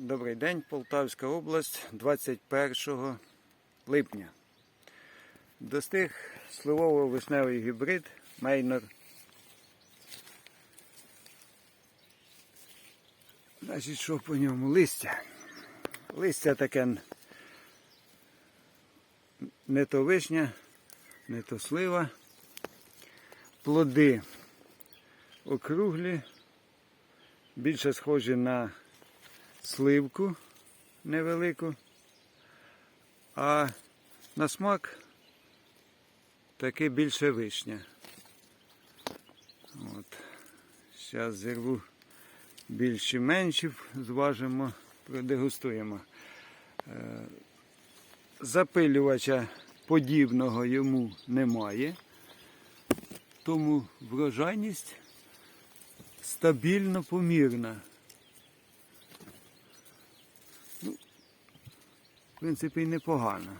Добрий день, Полтавська область, 21 липня. Достиг сливово-вишневий гібрид Мейнор. Значить, що по ньому? Листя. Листя таке не то вишня, не то слива. Плоди округлі, більше схожі на сливку невелику, а на смак таки більше вишня. От. Зараз зірву більші менші, зважимо, продегустуємо. Е, Запилювача подібного йому немає, тому врожайність стабільно помірна. В принципі, непогано.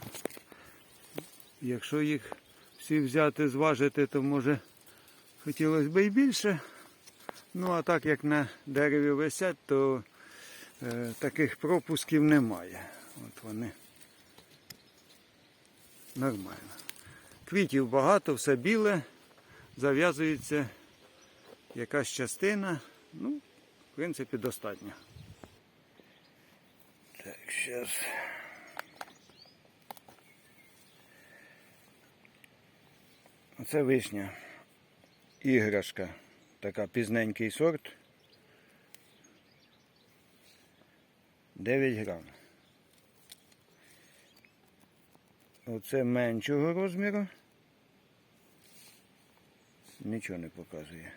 Якщо їх всі взяти, зважити, то може хотілося б і більше. Ну а так як на дереві висять, то е, таких пропусків немає. От вони нормально. Квітів багато, все біле, зав'язується якась частина. Ну, в принципі, достатньо. Так, зараз. Оце вишня. Іграшка. Така пізненький сорт. 9 грам. Оце меншого розміру. Нічого не показує.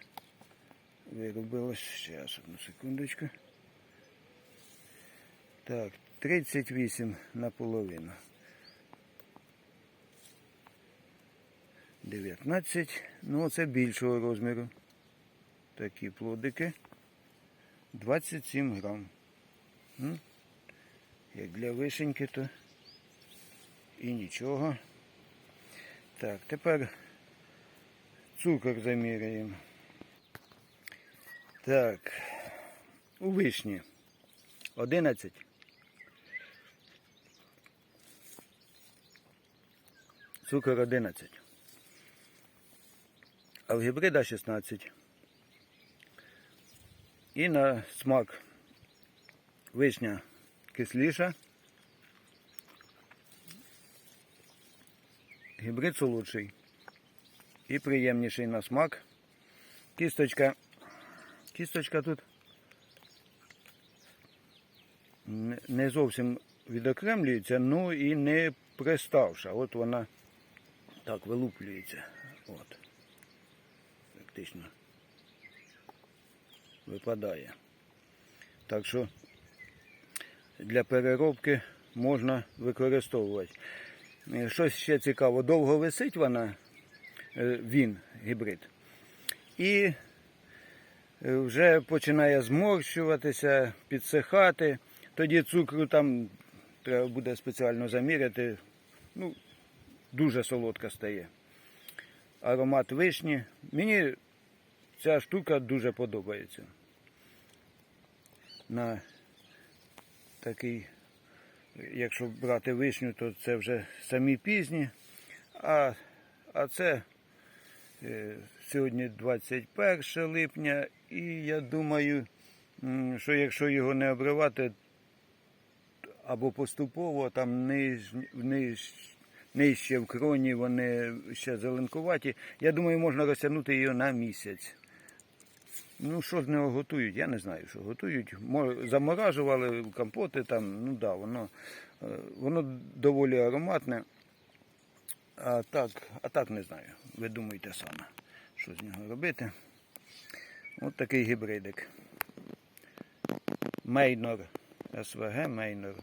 Виробилось. Зараз одну секундочку. Так, 38 наполовину. 19. Ну, оце більшого розміру. Такі плодики. 27 грам. Як для вишеньки, то і нічого. Так, тепер цукор заміряємо. Так, у вишні 11. Цукор 11. А в гібрида 16. І на смак вишня кисліша. Гібрид солодший. І приємніший на смак. Кісточка. Кісточка тут не- зовсім відокремлюється, ну і не приставша. От вона так вилуплюється. От. Практично випадає. Так що для переробки можна використовувати. Е, Щось ще цікаво, довго висить вона, е, він, гібрид. І е, вже починає зморщуватися, підсихати. Тоді цукру там треба буде спеціально заміряти. Ну, дуже солодка стає. Аромат вишні. Мені ця штука дуже подобається. На такий, якщо брати вишню, то це вже самі пізні. А, а це е, сьогодні 21 липня, і я думаю, що якщо його не обривати або поступово, там ниж, ниж, нижче в кроні вони ще зеленкуваті, я думаю, можна розтягнути його на місяць. Ну, що з нього готують, я не знаю, що готують. Заморажували компоти там, ну да, воно, е, воно доволі ароматне. А так, а так не знаю. Ви думаєте саме, що з нього робити. От такий гібридик. Мейнор. СВГ Мейнор.